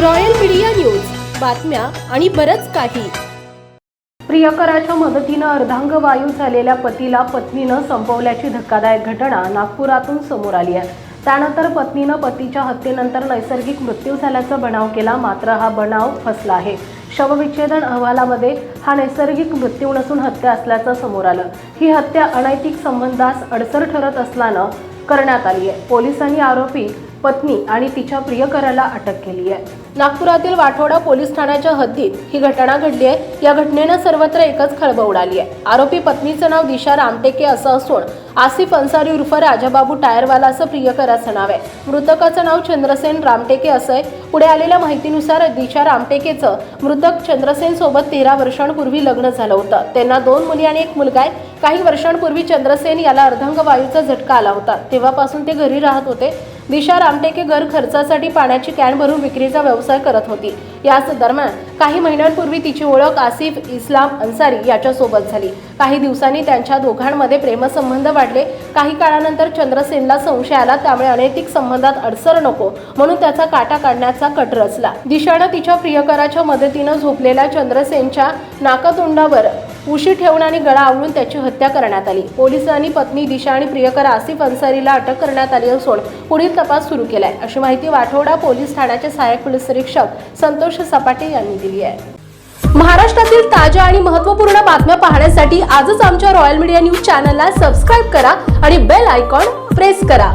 Royal media news. बातम्या आणि बरंच काही. प्रियकराच्या मदतीनं अर्धांगवायू झालेल्या पतीला पत्नीनं संपवल्याची धक्कादायक घटना नागपुरातून समोर आली आहे. त्यानंतर पत्नीनं पतीच्या हत्येनंतर नैसर्गिक मृत्यू झाल्याचा बनाव केला मात्र हा बनाव फसला आहे. शवविच्छेदन अहवालामध्ये हा नैसर्गिक मृत्यू नसून हत्या असल्याचं समोर आलं. ही हत्या अनैतिक संबंधास अडसर ठरत असल्यानं करण्यात आली आहे पोलिसांनी आरोपी पत्नी आणि तिच्या प्रियकराला अटक केली आहे. नागपुरातील वाठोडा पोलीस ठाण्याच्या हद्दीत ही घटना घडली आहे. या घटनेनं सर्वत्र एकच खळबळ उडाली आहे. आरोपी पत्नीचं नाव दिशा रामटेके असं असून आसिफ अन्सारी उर्फ राजाबाबू टायरवाला असं प्रियकराचं नाव आहे. मृतकाचं नाव चंद्रसेन रामटेके असं आहे. पुढे आलेल्या माहितीनुसार दिशा रामटेकेचं मृतक चंद्रसेन सोबत तेरा वर्षांपूर्वी लग्न झालं होतं. त्यांना दोन मुली आणि एक मुलगा आहे. काही वर्षांपूर्वी चंद्रसेन याला अर्धांग वायूचा झटका आला होता. तेव्हापासून ते घरी राहत होते. दिशा रामटेके घर खर्चासाठी पाण्याची कॅन भरून विक्रीचा व्यवसाय करत होती. याच दरम्यान काही महिन्यांपूर्वी तिची ओळख आसिफ इस्लाम अन्सारी याच्यासोबत झाली. काही दिवसांनी त्यांच्या दोघांमध्ये प्रेमसंबंध वाढले. काही काळानंतर चंद्रसेनला संशय आला त्यामुळे अनैतिक संबंधात अडसर नको म्हणून त्याचा काटा काढण्याचा कट रचला दिशानं तिच्या प्रियकराच्या मदतीनं झोपलेल्या चंद्रसेनच्या नाकातोंडावर उशी ठेवून आणि गळा आवळून त्याची हत्या करण्यात आली. पोलिसांनी पत्नी दिशा आणि प्रियकर आसिफ अन्सारीला अटक करण्यात आली असून पुढील तपास सुरू केलाय. अशी माहिती वाठोडा पोलीस ठाण्याचे सहाय्यक पोलीस निरीक्षक संतोष सपाटे यांनी दिली आहे. महाराष्ट्रातील ताज्या आणि महत्त्वपूर्ण बातम्या पाहण्यासाठी आजच आमच्या रॉयल मीडिया न्यूज चॅनलला सबस्क्राईब करा आणि बेल आयकॉन प्रेस करा.